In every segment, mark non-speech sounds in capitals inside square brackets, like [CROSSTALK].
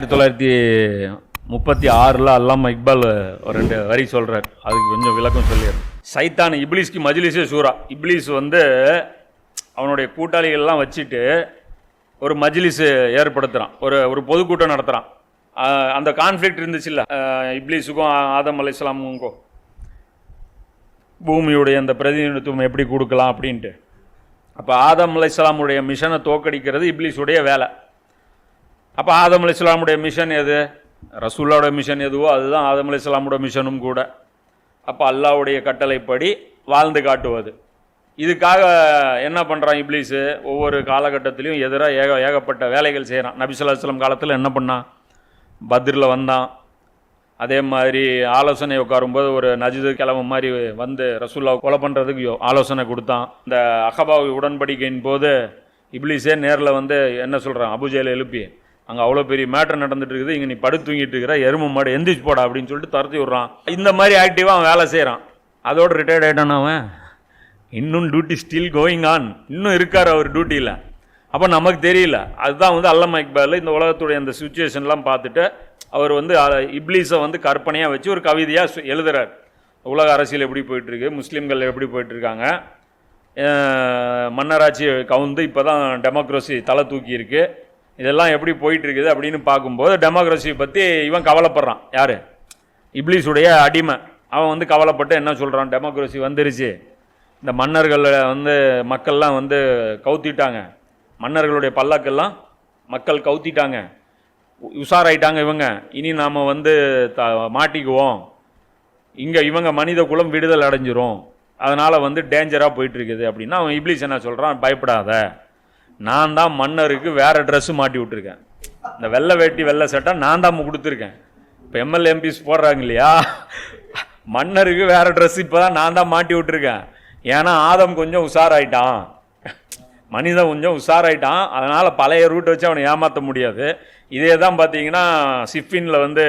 ஆயிரத்தி தொள்ளாயிரத்தி முப்பத்தி ஆறில் அல்லாம இக்பால் ஒரு ரெண்டு வரி சொல்கிறார் அதுக்கு கொஞ்சம் விளக்கம் சொல்லிடுறேன். சைத்தான் இப்லீஸ்க்கு மஜ்லிஸே சூரா இப்ளீஸ் வந்து அவனுடைய கூட்டாளிகள்லாம் வச்சுட்டு ஒரு மஜ்லிஸ் ஏற்படுத்துகிறான் ஒரு ஒரு பொதுக்கூட்டம் நடத்துகிறான் அந்த கான்ஃப்ளிக்ட் இருந்துச்சுல்ல? இப்ளீஸுக்கும் இப்லீஸுக்கும் ஆதம் அலை இஸ்லாமுக்கும் பூமியுடைய அந்த பிரதிநிதித்துவம் எப்படி கொடுக்கலாம் அப்படின்ட்டு. அப்போ ஆதம் அலை இஸ்லாமுடைய மிஷனை தோக்கடிக்கிறது இப்ளீஸுடைய வேலை. அப்போ ஆதம் அலி இஸ்லாமுடைய மிஷன் எது? ரசூல்லாவோட மிஷன் எதுவோ அதுதான் ஆதம் அலி இஸ்லாமுடைய மிஷனும் கூட. அப்போ அல்லாவுடைய கட்டளைப்படி வாழ்ந்து காட்டுவது. இதுக்காக என்ன பண்ணுறான் இப்ளீஸு ஒவ்வொரு காலகட்டத்திலையும் எதிராக ஏக ஏகப்பட்ட வேலைகள் செய்கிறான் நபிசுல்லா இஸ்லாம் காலத்தில் என்ன பண்ணான்? பத்ரில் வந்தான். அதே மாதிரி ஆலோசனை உட்காரும்போது ஒரு நஜிது கிழமை மாதிரி வந்து ரசூல்லாவை கொலை பண்ணுறதுக்கு யோ- ஆலோசனை கொடுத்தான். இந்த அகபாவி உடன்படிக்கையின் போது இப்ளீஸே நேரில் வந்து என்ன சொல்கிறான் அபுஜையில் எழுப்பி அங்கே அவ்வளோ பெரிய மேட்டர் நடந்துட்டு இருக்குது. இங்கே நீ படுத்து தூங்கிட்டு இருக்கிற எருமை மாடு எந்திரிச்சு போடா அப்படின்னு சொல்லிட்டு துரத்தி விட்றான். இந்த மாதிரி ஆக்டிவாக அவன் வேலை செய்கிறான் அதோடு ரிட்டையர்ட் ஆகிட்டான் அவன்? இன்னும் டியூட்டி ஸ்டில் கோயிங் ஆன் இன்னும் இருக்கார் அவர் டியூட்டியில் அப்போ நமக்கு தெரியல. அதுதான் வந்து அல்லமா இக்பால் இந்த உலகத்துடைய அந்த சுச்சுவேஷன்லாம் பார்த்துட்டு அவர் வந்து இப்ளீஸை இப்லீஸை வந்து கற்பனையாக வச்சு ஒரு கவிதையாக எழுதுகிறார் உலக அரசியல் எப்படி போயிட்டுருக்கு முஸ்லீம்கள் எப்படி போயிட்டுருக்காங்க மன்னராட்சி கவுந்து இப்போ தான் டெமோக்ரஸி தலை தூக்கியிருக்கு. இதெல்லாம் எப்படி போயிட்டு இருக்குது அப்படின்னு பார்க்கும்போது டெமோக்ரஸி பற்றி இவன் கவலைப்படுறான். யார்? இப்ளீஸுடைய அடிமை. அவன் வந்து கவலைப்பட்டு என்ன சொல்கிறான் டெமோக்ரஸி வந்துருச்சு. இந்த மன்னர்களை வந்து மக்கள்லாம் வந்து கவுத்திட்டாங்க. மன்னர்களுடைய பல்லாக்கெல்லாம் மக்கள் கவுத்திட்டாங்க. உஷாராயிட்டாங்க இவங்க. இனி நாம் வந்து த மாட்டிக்குவோம். இங்கே இவங்க மனித குலம் விடுதல் அடைஞ்சிரும். அதனால் வந்து டேஞ்சராக போயிட்டுருக்குது அப்படின்னா அவன் இப்லீஸ் என்ன சொல்கிறான் பயப்படாத. நான் தான் மன்னருக்கு வேறு ட்ரெஸ்ஸு மாட்டி விட்ருக்கேன் இந்த வெள்ளை வேட்டி வெள்ளை சட்டை நான் தான் கொடுத்துருக்கேன். இப்போ எம்எல்ஏ எம்பிஸ் போடுறாங்க இல்லையா? மன்னருக்கு வேறு ட்ரெஸ் இப்போ தான் நான் தான் மாட்டி விட்ருக்கேன் ஏன்னா ஆதம் கொஞ்சம் உஷாராயிட்டான். மனிதன் கொஞ்சம் உஷாராயிட்டான். அதனால் பழைய ரூட்டை வச்சு அவனை ஏமாற்ற முடியாது. இதே தான் பார்த்தீங்கன்னா சிஃபினில் வந்து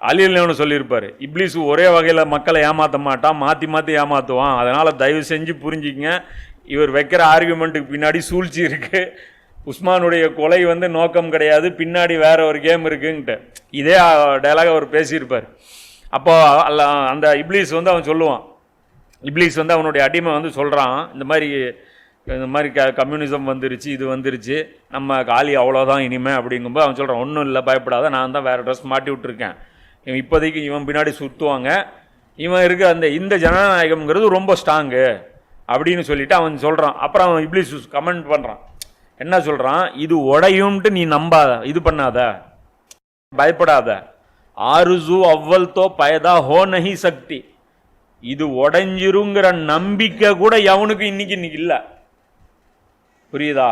அலில்னு சொல்லியிருப்பார். இப்ளீஸ் ஒரே வகையில் மக்களை ஏமாற்ற மாட்டான் மாற்றி மாற்றி ஏமாற்றுவான் அதனால் தயவு செஞ்சு புரிஞ்சுக்கங்க. இவர் வைக்கிற ஆர்கியூமெண்ட்டுக்கு பின்னாடி சூழ்ச்சி இருக்குது உஸ்மானுடைய கொலை வந்து நோக்கம் கிடையாது. பின்னாடி வேற ஒரு கேம் இருக்குன்ட்டு. இதே டைலாக் அவர் பேசியிருப்பார். அப்போ அல்ல அந்த இப்லீஸ் வந்து அவன் சொல்லுவான். இப்லீஸ் வந்து அவனுடைய அடிமை வந்து சொல்கிறான் இந்த மாதிரி இந்த மாதிரி க கம்யூனிசம் வந்துருச்சு இது வந்துருச்சு. நம்ம காலி அவ்வளோதான் இனிமே அப்படிங்கும்போது அவன் சொல்கிறான் ஒன்றும் இல்லை பயப்படாத. நான் தான் வேறு ட்ரெஸ் மாட்டி விட்டுருக்கேன். இவன் இப்போதைக்கு இவன் பின்னாடி சுற்றுவாங்க இவன் இருக்க அந்த இந்த ஜனநாயகம்ங்கிறது ரொம்ப ஸ்ட்ராங்கு அப்படின்னு சொல்லிட்டு அவன் சொல்கிறான் அப்புறம் அவன் இப்லீஸ் கமெண்ட் பண்ணுறான் என்ன சொல்கிறான் இது உடையும்ட்டு நீ நம்பாத இது பண்ணாத. பயப்படாத. ஆறுசு அவ்வல் தோ பயதா ஹோ நஹி சக்தி. இது உடைஞ்சிருங்கிற நம்பிக்கை கூட எவனுக்கும் இன்னைக்கு இன்னைக்கு இல்லை. புரியுதா?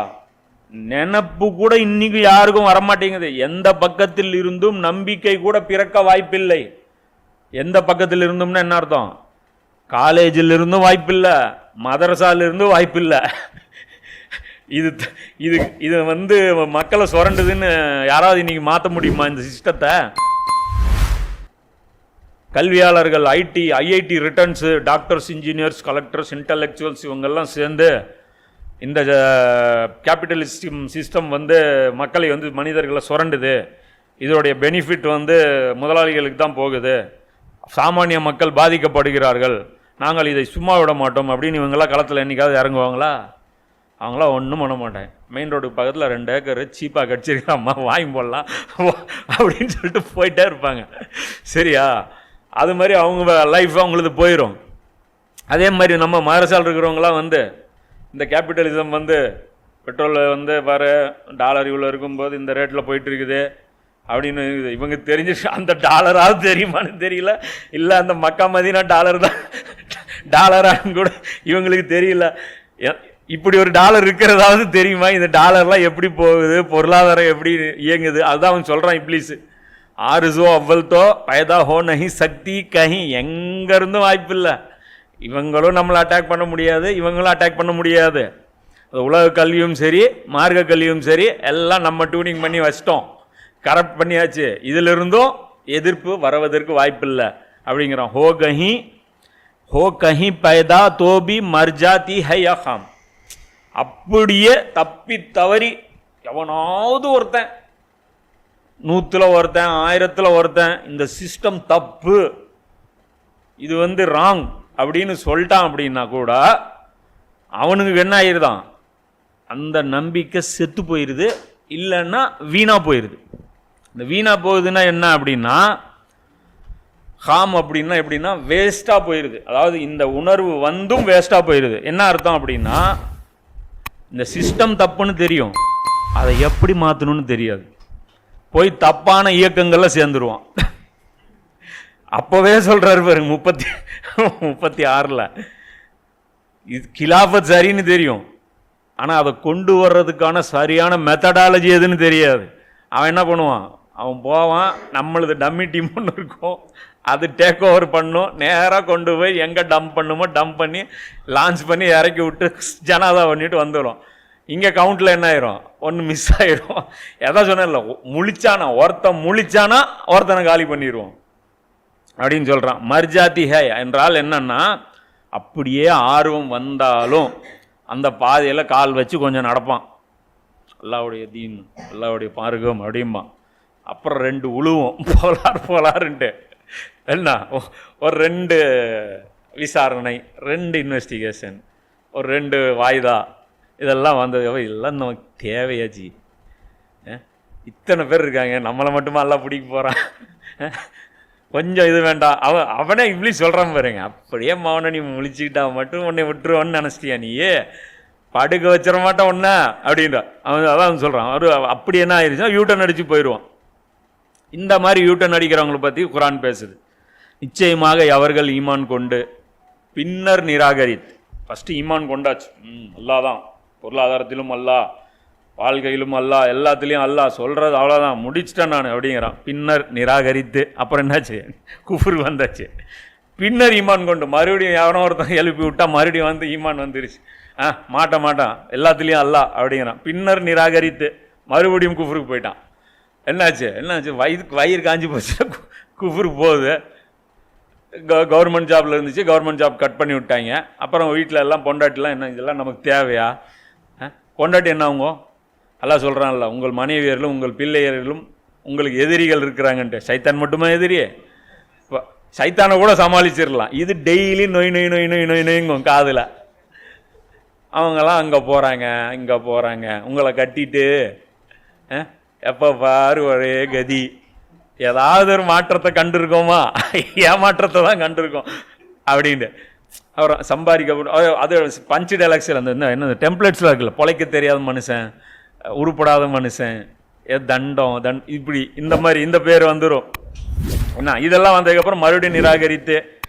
நினப்பு கூட இன்னைக்கு யாருக்கும் வரமாட்டேங்குது. எந்த பக்கத்தில் இருந்தும் நம்பிக்கை கூட பிறக்க வாய்ப்பில்லை. எந்த பக்கத்தில் இருந்தும்னா என்ன அர்த்தம்? காலேஜில் இருந்தும் வாய்ப்பில்லை. மதரசாலிருந்து வாய்ப்பில்லை. இது இது இது வந்து மக்களை சுரண்டுதுன்னு யாராவது இன்னைக்கு மாற்ற முடியுமா இந்த சிஸ்டத்தை? கல்வியாளர்கள் IT IIT returns doctors engineers collectors intellectuals இவங்கெல்லாம் சேர்ந்து இந்த கேபிட்டலிஸ்டம் சிஸ்டம் வந்து மக்களை வந்து மனிதர்களை சுரண்டுது. இதோடைய பெனிஃபிட் வந்து முதலாளிகளுக்கு தான் போகுது. சாமானிய மக்கள் பாதிக்கப்படுகிறார்கள். நாங்கள் இதை சும்மா விட மாட்டோம் அப்படின்னு இவங்கெல்லாம் களத்தில் என்றைக்காவது இறங்குவாங்களா? அவங்களாம் ஒன்றும் பண்ண மாட்டேன். மெயின் ரோடுக்கு பக்கத்தில் ரெண்டு ஏக்கர் சீப்பாக கடிச்சிருக்காம்மா வாங்கி போடலாம். அப்படின்னு சொல்லிட்டு போயிட்டே இருப்பாங்க. சரியா? அது மாதிரி அவங்க லைஃப் அவங்களது போயிடும் அதே மாதிரி நம்ம மதரசால் இருக்கிறவங்களாம் வந்து இந்த கேபிட்டலிசம் வந்து பெட்ரோல் வந்து வர டாலர் இவ்வளோ இருக்கும்போது இந்த ரேட்டில் போயிட்டு இருக்குது. அப்படின்னு இவங்க தெரிஞ்சு அந்த டாலராவது தெரியுமான்னு தெரியல. இல்லை அந்த மக்கா மதினா டாலர் தான். டாலரான்னு கூட இவங்களுக்கு தெரியல. எ- இப்படி ஒரு டாலர் இருக்கிறதாவது தெரியுமா? இந்த டாலர்லாம் எப்படி போகுது? பொருளாதாரம் எப்படி இயங்குது? அதுதான் அவன் சொல்கிறான் இப்ளீஸு. ஆறுசோ அவ்வல்தோ பயதா ஹோ நகி சக்தி கஹி. எங்கேருந்தும் வாய்ப்பில்லை. இவங்களும் நம்மளை அட்டாக் பண்ண முடியாது இவங்களும் அட்டாக் பண்ண முடியாது. உலக கல்வியும் சரி மார்க்க கல்வியும் சரி எல்லாம் நம்ம டியூனிங் பண்ணி வச்சிட்டோம். கரப்ட் பண்ணியாச்சு. இதிலிருந்தும் எதிர்ப்பு வருவதற்கு வாய்ப்பில்லை. அப்படிங்கிறான். ஹோ கஹி ஹோ கஹி பைதா தோபி மர்ஜாதி ஹை அஹாம். அப்படியே தப்பி தவறி எவனாவது ஒருத்தன் நூற்றுல ஒருத்தன் ஆயிரத்தில் ஒருத்தன் இந்த சிஸ்டம் தப்பு இது வந்து ராங் அப்படின்னு சொல்லிட்டான் அப்படின்னா கூட அவனுக்கு என்ன ஆயிருதான்? அந்த நம்பிக்கை செத்து போயிடுது இல்லைன்னா வீணாக போயிடுது இந்த வீணாக போகுதுன்னா என்ன அப்படின்னா ஹாம் அப்படின்னா எப்படின்னா வேஸ்ட்டாக போயிடுது அதாவது இந்த உணர்வு வந்தும் வேஸ்ட்டாக போயிடுது என்ன அர்த்தம் அப்படின்னா இந்த சிஸ்டம் தப்புன்னு தெரியும். அதை எப்படி மாற்றணும்னு தெரியாது. போய் தப்பான இயக்கங்களில் சேர்ந்துருவான். அப்போவே சொல்கிறாரு பாருங்க முப்பத்தி முப்பத்தி ஆறில். இது கிலாஃபத் சரின்னு தெரியும். ஆனால் அதை கொண்டு வர்றதுக்கான சரியான மெத்தடாலஜி எதுன்னு தெரியாது. அவன் என்ன பண்ணுவான்? அவன் போவான் நம்மளது டம்மி டீம் ஒன்று இருக்கும். அது டேக் ஓவர் பண்ணும். நேராக கொண்டு போய் எங்கே டம்ப் பண்ணுமோ டம்ப் பண்ணி லான்ச் பண்ணி இறக்கி விட்டு ஜனாதா பண்ணிட்டு வந்துடும் இங்கே கவுண்டில் என்ன ஆயிரும்? ஒன்று மிஸ் ஆயிரும். எதா சொன்னேன்ல முழிச்சானா ஒருத்தன் முழிச்சானா ஒருத்தனை காலி பண்ணிடுவோம் அப்படின்னு சொல்கிறான் மர்ஜாதி ஹே என்றால் என்னன்னா அப்படியே ஆர்வம் வந்தாலும் அந்த பாதையில் கால் வச்சு கொஞ்சம் நடப்பான். அல்லாவுடைய தீன் அல்லாவுடைய மார்க்கம் அப்படிம்பான். அப்புறம் ரெண்டு உழுவும். [LAUGHS] போலார் போலாருன்ட்டு. என்ன? ஒரு ரெண்டு விசாரணை ரெண்டு இன்வெஸ்டிகேஷன் ஒரு ரெண்டு வாய்தா. இதெல்லாம் வந்தது. எல்லாம் இதெல்லாம் நமக்கு தேவையாச்சு இத்தனை பேர் இருக்காங்க. நம்மளை மட்டுமா எல்லாம் பிடிக்க போகிறான் கொஞ்சம் இது வேண்டாம். அவன் அவனே இப்படி சொல்கிறான் பாருங்க. அப்படியே மவனை நீ முழிச்சுக்கிட்டா மட்டும் உன்னை விட்டுருவான்னு நினச்சிட்டியா நீயே படுக்க வச்சிட மாட்டான் ஒன்ன அப்படின்ற. அவன் அதான் அவன் சொல்கிறான் அவர் அப்படி என்ன ஆயிடுச்சுன்னா யூட்டன் அடித்து போயிடுவான் இந்த மாதிரி யூட்டன் அடிக்கிறவங்களை பற்றி குரான் பேசுது. நிச்சயமாக அவர்கள் ஈமான் கொண்டு பின்னர் நிராகரித்து ஃபஸ்ட்டு ஈமான் கொண்டாச்சு. ம் அல்லாதான். பொருளாதாரத்திலும் அல்லா வாழ்க்கையிலும் அல்லா எல்லாத்துலேயும் அல்லா சொல்கிறது அவ்வளோதான் முடிச்சிட்டேன் நான் அப்படிங்கிறான். பின்னர் நிராகரித்து அப்புறம் என்னாச்சு? குஃபுர் வந்தாச்சு. பின்னர் ஈமான் கொண்டு மறுபடியும் எவனோ ஒருத்தன் எழுப்பி விட்டா மறுபடியும் வந்து ஈமான் வந்துருச்சு. ஆ மாட்ட மாட்டான். எல்லாத்துலேயும் அல்லா அப்படிங்கிறான். பின்னர் நிராகரித்து மறுபடியும் குஃபுருக்கு போயிட்டான். என்னாச்சு? என்னாச்சு? வயிறு வயிறு காஞ்சி போச்சு. குஃபுரு போகுது. கவர்மெண்ட் ஜாப்ல இருந்துச்சு. கவர்மெண்ட் ஜாப் கட் பண்ணி விட்டாங்க. அப்புறம் வீட்டில் எல்லாம் பொண்டாட்டிலாம் என்ன இதெல்லாம் நமக்கு தேவையா? ஆ? பொண்டாட்டி என்ன அவங்க? எல்லாம் சொல்கிறான்ல உங்கள் மனைவியர்களும் உங்கள் பிள்ளையர்களும் உங்களுக்கு எதிரிகள் இருக்கிறாங்கன்ட்டு. சைத்தான் மட்டுமா எதிரி இப்போ சைத்தானை கூட சமாளிச்சிடலாம். இது டெய்லி நொய் நொய் நொய் நொய் நொய் நொய்ங்கும் காதில். அவங்கெல்லாம் அங்கே போகிறாங்க இங்கே போகிறாங்க உங்களை கட்டிட்டு எப்போ பாரு ஒரே கதி. ஏதாவது ஒரு மாற்றத்தை கண்டிருக்கோமா? ஏமாற்றத்தை தான் கண்டிருக்கோம். அப்படின்ட்டு. அப்புறம் சம்பாதிக்க அது- அது பஞ்சு டெலக்ஸில் அந்த என்ன என்ன டெம்ப்ளேட்ஸில் இருக்குல்ல பொழைக்க தெரியாத மனுஷன் உருப்படாத மனுஷன் ஏ தண்டம் தண் இப்படி இந்த மாதிரி இந்த பேர் வந்துடும் என்ன இதெல்லாம் வந்ததுக்கப்புறம் மறுபடியும் நிராகரித்து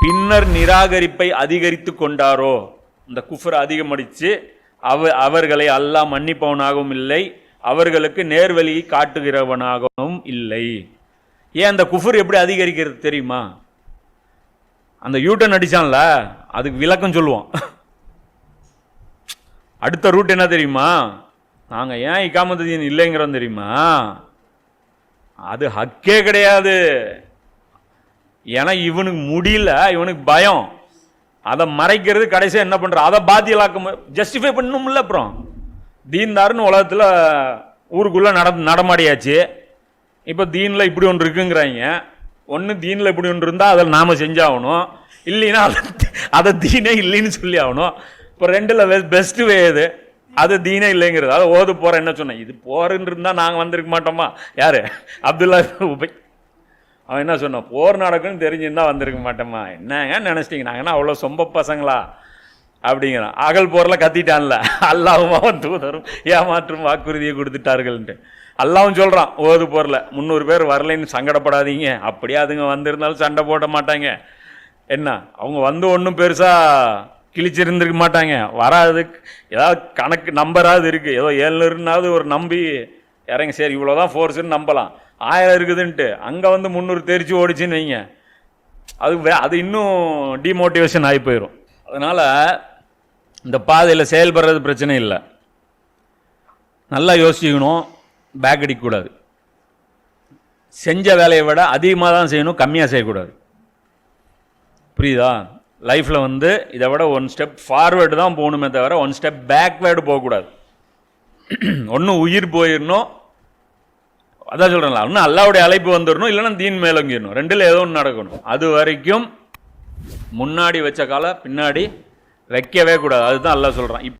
பின்னர் நிராகரிப்பை அதிகரித்து கொண்டாரோ? இந்த குஃபர் அதிகமடித்து அவ அவர்களை அல்லாஹ் மன்னிப்பவனாகவும் இல்லை. அவர்களுக்கு நேர்வழியை காட்டுகிறவனாகவும் இல்லை. ஏன் அந்த குஃபர் எப்படி அதிகரிக்கிறது தெரியுமா? அந்த யூட்டன் அடித்தான்ல அதுக்கு விளக்கம் சொல்லுவோம் அடுத்த ரூட் என்ன தெரியுமா? நாங்கள் ஏன் இக்காமத்தீன் இல்லைங்கிறோம் தெரியுமா? அது ஹக்கே கிடையாது. ஏன்னா இவனுக்கு முடியல இவனுக்கு பயம். அதை மறைக்கிறது கடைசியாக என்ன பண்ற? அதை பாத்தியலாக்க ஜஸ்டிஃபை பண்ணணும்ல அப்புறம். தீன்தாருன்னு உலகத்தில் ஊருக்குள்ளே நட நடமாடியாச்சு. இப்போ தீனில் இப்படி ஒன்று இருக்குங்கிறாங்க. ஒன்று தீனில் இப்படி ஒன்று இருந்தால் அதில் நாம் செஞ்சாகணும். இல்லைன்னா அதை அதை தீனே இல்லைன்னு சொல்லி ஆகணும். இப்போ ரெண்டில் பெஸ்ட்டு வே இது அது தீனே இல்லைங்கிறது. அதை ஓது போகிற என்ன சொன்னேன் இது போறன்னு இருந்தால் நாங்கள் வந்திருக்க மாட்டோமா? யார்? அப்துல்லா உபை. அவன் என்ன சொன்னான்? போர் நடக்குன்னு தெரிஞ்சிருந்தா வந்திருக்க மாட்டோமா? என்னங்க நினச்சிட்டீங்க? நாங்கள் என்ன அவ்வளோ சொம்ப பசங்களா? அப்படிங்கிறான். அகல் போரில் கத்திட்டான்ல. அல்லாவும் அவன் தூதரும் ஏமாற்றும் வாக்குறுதியை கொடுத்துட்டார்கள்ன்ட்டு. அல்லாவும் சொல்கிறான் ஓது போரில் முந்நூறு பேர் வரலைன்னு சங்கடப்படாதீங்க. அப்படியே அதுங்க வந்திருந்தாலும் சண்டை போட மாட்டாங்க. என்ன அவங்க வந்து ஒன்றும் பெருசாக கிழிச்சிருந்துருக்க மாட்டாங்க. வராது ஏதாவது கணக்கு நம்பராது இருக்குது ஏதோ ஏழ்நூறுனாவது ஒரு நம்பி இறங்க சரி இவ்வளோ தான் ஃபோர்ஸுன்னு நம்பலாம். ஆயிரம் இருக்குதுன்ட்டு அங்கே வந்து முந்நூறு தெரிச்சு ஓடிச்சுன்னு வைங்க. அது வே- அது இன்னும் டிமோட்டிவேஷன் ஆகி போயிடும் அதனால் இந்த பாதையில் செயல்படுறது பிரச்சனை இல்லை. நல்லா யோசிக்கணும் பேக் அடிக்கக்கூடாது. செஞ்ச வேலையை விட அதிகமாக தான் செய்யணும் கம்மியாக செய்யக்கூடாது. புரியுதா? லைஃப்பில் வந்து இதை விட ஒன் ஸ்டெப் ஃபார்வேர்டு தான் போகணுமே தவிர ஒன் ஸ்டெப் பேக்வேர்டு போகக்கூடாது. ஒன்று உயிர் போயிடணும் அதான் சொல்கிறேன்ல இன்னும் அல்லாவுடைய அழைப்பு வந்துடணும் இல்லைன்னா தீன் மேலங்கிடணும் ரெண்டில் ஏதோ ஒன்று நடக்கணும். அது வரைக்கும் முன்னாடி வச்ச காலை பின்னாடி வைக்கவே கூடாது. அதுதான் எல்லாம் சொல்கிறான்